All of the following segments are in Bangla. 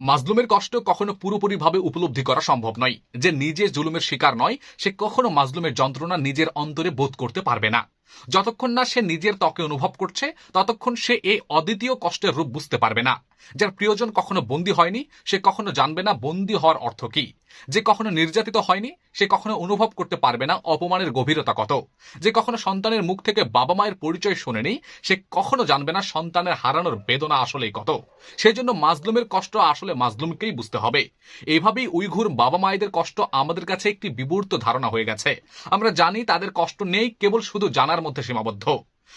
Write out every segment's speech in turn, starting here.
মাজলুমের কষ্ট কখনো পুরোপুরিভাবে উপলব্ধি করা সম্ভব নয়। যে নিজে জুলুমের শিকার নয়, সে কখনো মাজলুমের যন্ত্রণা নিজের অন্তরে বোধ করতে পারবে না। যতক্ষণ না সে নিজের ত্বকে অনুভব করছে, ততক্ষণ সে এই অদ্বিতীয় কষ্টের রূপ বুঝতে পারবে না। যার প্রিয়জন কখনো বন্দী হয়নি, সে কখনো জানবে না বন্দী হওয়ার অর্থ কি। যে কখনো নির্যাতিত হয়নি, সে কখনো অনুভব করতে পারবে না অপমানের গভীরতা কত। যে কখনো সন্তানের মুখ থেকে বাবা মায়ের পরিচয় শোনেনি, সে কখনো জানবে না সন্তানের হারানোর বেদনা আসলেই কত। সেই জন্য মাজলুমের কষ্ট আসলে মাজলুমকেই বুঝতে হবে। এইভাবেই উইঘুর বাবা মায়েদের কষ্ট আমাদের কাছে একটি বিবূর্ত ধারণা হয়ে গেছে। আমরা জানি তাদের কষ্ট নেই, কেবল শুধু জানার মধ্যে সীমাবদ্ধ।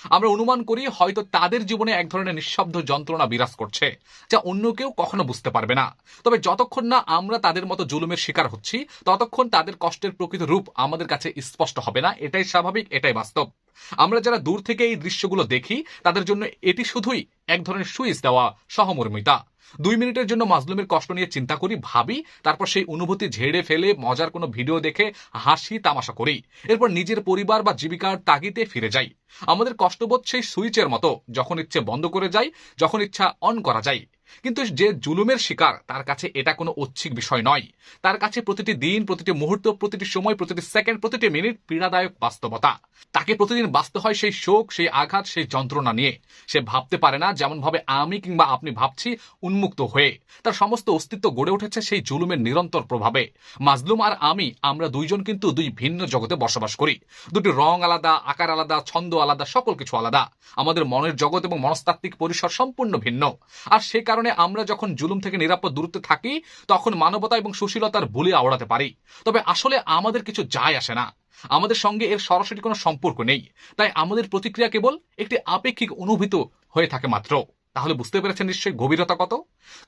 আমরা অনুমান করি হয়তো তাদের জীবনে এক ধরনের নিঃশব্দ যন্ত্রণা বিরাজ করছে, যা অন্য কেউ কখনো বুঝতে পারবে না। তবে যতক্ষণ না আমরা তাদের মতো জুলুমের শিকার হচ্ছি, ততক্ষণ তাদের কষ্টের প্রকৃত রূপ আমাদের কাছে স্পষ্ট হবে না। এটাই স্বাভাবিক, এটাই বাস্তব। আমরা যারা দূর থেকে এই দৃশ্যগুলো দেখি, তাদের জন্য এটি শুধুই এক ধরনের সুইচ দেওয়া সহমর্মিতা। দুই মিনিটের জন্য মাজলুমের কষ্ট নিয়ে চিন্তা করি, ভাবি, তারপর সেই অনুভূতি ঝেড়ে ফেলে মজার কোনো ভিডিও দেখে হাসি, তামাশা করি। এরপর নিজের পরিবার বা জীবিকার তাগিতে ফিরে যাই। আমাদের কষ্টবোধ সেই সুইচের মতো, যখন ইচ্ছে বন্ধ করে যাই যখন ইচ্ছা অন করা যায়। কিন্তু যে জুলুমের শিকার, তার কাছে এটা কোনো ঐচ্ছিক বিষয় নয়। তার কাছে প্রতিটি দিন, প্রতিটি মুহূর্ত, প্রতিটি সময়, প্রতিটি সেকেন্ড, প্রতিটি মিনিট পীড়াদায়ক বাস্তবতা। তাকে প্রতিদিন বাঁচতে হয় সেই শোক, সেই আঘাত, সেই যন্ত্রণা নিয়ে। সে ভাবতে পারে না যেমন ভাবে আমি কিংবা আপনি ভাবছি, উন্মুক্ত হয়ে। তার সমস্ত অস্তিত্ব গড়ে উঠেছে সেই জুলুমের নিরন্তর প্রভাবে। মাজলুম আর আমি, আমরা দুইজন কিন্তু দুই ভিন্ন জগতে বসবাস করি। দুটি রং আলাদা, আকার আলাদা, ছন্দ আলাদা, সকল কিছু আলাদা। আমাদের মনের জগৎ এবং মনস্তাত্ত্বিক পরিসর সম্পূর্ণ ভিন্ন। আর সে কারণে আমরা যখন জুলুম থেকে নিরাপদ দূরত্বে থাকি, তখন মানবতা এবং সুশীলতার বলি আওড়াতে পারি। তবে আসলে আমাদের কিছু যায় আসে না। আমাদের সঙ্গে এর সরাসরি কোনো সম্পর্ক নেই। তাই আমাদের প্রতিক্রিয়া কেবল একটি আপেক্ষিক অনুভূত হয়ে থাকে মাত্র। তাহলে বুঝতে পেরেছেন নিশ্চয়ই গভীরতা কত?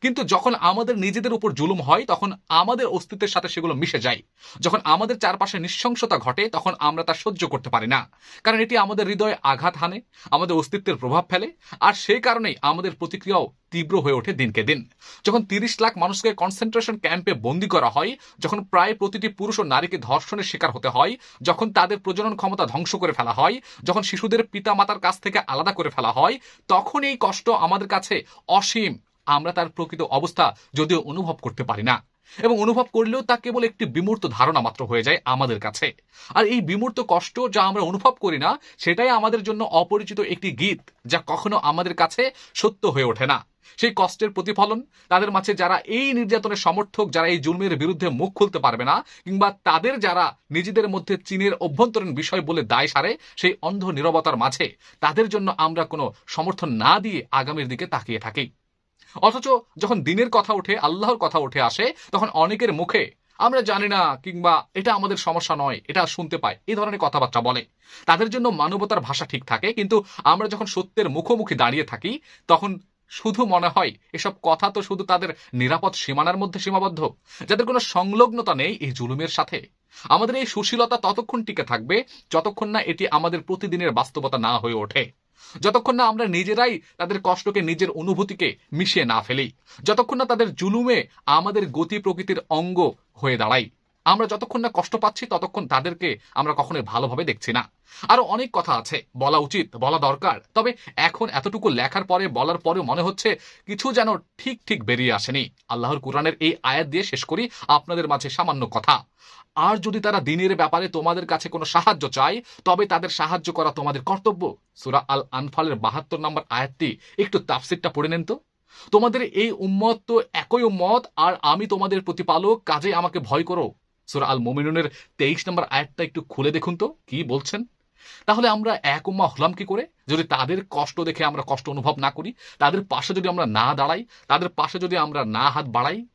কিন্তু যখন আমাদের নিজেদের উপর জুলুম হয়, তখন আমাদের অস্তিত্বের সাথে সেগুলো মিশে যায়। যখন আমাদের চারপাশে নৃশংসতা ঘটে, তখন আমরা তা সহ্য করতে পারি না। কারণ এটি আমাদের হৃদয়ে আঘাত হানে, আমাদের অস্তিত্বের প্রভাব ফেলে, আর সেই কারণেই আমাদের প্রতিক্রিয়াও তীব্র হয়ে ওঠে দিনকে দিন। যখন তিরিশ লাখ মানুষকে কনসেন্ট্রেশন ক্যাম্পে বন্দী করা হয়, যখন প্রায় প্রতিটি পুরুষ ও নারীকে ধর্ষণের শিকার হতে হয়, যখন তাদের প্রজনন ক্ষমতা ধ্বংস করে ফেলা হয়, যখন শিশুদের পিতা মাতার কাছ থেকে আলাদা করে ফেলা হয় তখন এই কষ্ট আমাদের কাছে অসীম। আমরা তার প্রকৃত অবস্থা যদিও অনুভব করতে পারি না। এবং অনুভব করলেও তা কেবল একটি বিমূর্ত ধারণা মাত্র হয়ে যায় আমাদের কাছে। আর এই বিমূর্ত কষ্ট যা আমরা অনুভব করি না, সেটাই আমাদের জন্য অপরিচিত একটি গীত যা কখনো আমাদের কাছে সত্য হয়ে ওঠে না। সেই কষ্টের প্রতিফলন তাদের মাঝে যারা এই নির্যাতনের সমর্থক, যারা এই জুলমের বিরুদ্ধে মুখ খুলতে পারবে না, কিংবা তাদের যারা নিজেদের মধ্যে চীনের অভ্যন্তরীণ বিষয় বলে দায় সারে সেই অন্ধ নিরবতার মাঝে, তাদের জন্য আমরা কোনো সমর্থন না দিয়ে আগামীর দিকে তাকিয়ে থাকি। অথচ যখন দিনের কথা ওঠে আল্লাহর কথা উঠে আসে, তখন অনেকের মুখে, আমরা জানি না, কিংবা এটা আমাদের সমস্যা নয়, এটা শুনতে পাই এই ধরনের কথাবার্তা বলে। তাদের জন্য মানবতার ভাষা ঠিক থাকে, কিন্তু আমরা যখন সত্যের মুখোমুখি দাঁড়িয়ে থাকি, তখন শুধু মনে হয়, এসব কথা তো শুধু তাদের নিরাপদ সীমানার মধ্যে সীমাবদ্ধ, যাদের কোনো সংলগ্নতা নেই এই জুলুমের সাথে। আমাদের এই সুশীলতা ততক্ষণ টিকে থাকবে, যতক্ষণ না এটি আমাদের প্রতিদিনের বাস্তবতা না হয়ে ওঠে। যতক্ষণ না আমরা নিজেরাই তাদের কষ্টকে, নিজের অনুভূতিকে মিশিয়ে না ফেলি, যতক্ষণ না তাদের জুলুমে আমাদের গতি প্রকৃতির অঙ্গ হয়ে দাঁড়াই। আমরা যতক্ষণ না কষ্ট পাচ্ছি, ততক্ষণ তাদেরকে আমরা কখনোই ভালোভাবে দেখছি না। আরও অনেক কথা আছে, বলা উচিত, বলা দরকার। তবে এখন এতটুকু লেখার পরে, বলার পরে মনে হচ্ছে কিছু যেন ঠিক ঠিক বেরিয়ে আসেনি। আল্লাহর কোরআনের এই আয়াত দিয়ে শেষ করি, আপনাদের মাঝে সামান্য কথা। আর যদি তারা দিনের ব্যাপারে তোমাদের কাছে কোনো সাহায্য চায়, তবে তাদের সাহায্য করা তোমাদের কর্তব্য। সুরা আল আনফালের বাহাত্তর নম্বর আয়াতটি, একটু তাফসিরটা পড়ে নেন তো। তোমাদের এই উম্মত তো একই উম্মত, আর আমি তোমাদের প্রতিপালক কাজে আমাকে ভয় করো। সুরা আল মোমিনুনের তেইশ নম্বর আয়াতটা একটু খুলে দেখুন তো, কি বলছেন? তাহলে আমরা এক উম্মা হলাম কি করে? যদি তাদের কষ্ট দেখে আমরা কষ্ট অনুভব না করি, তাদের পাশে যদি আমরা না দাঁড়াই, তাদের পাশে যদি আমরা না হাত বাড়াই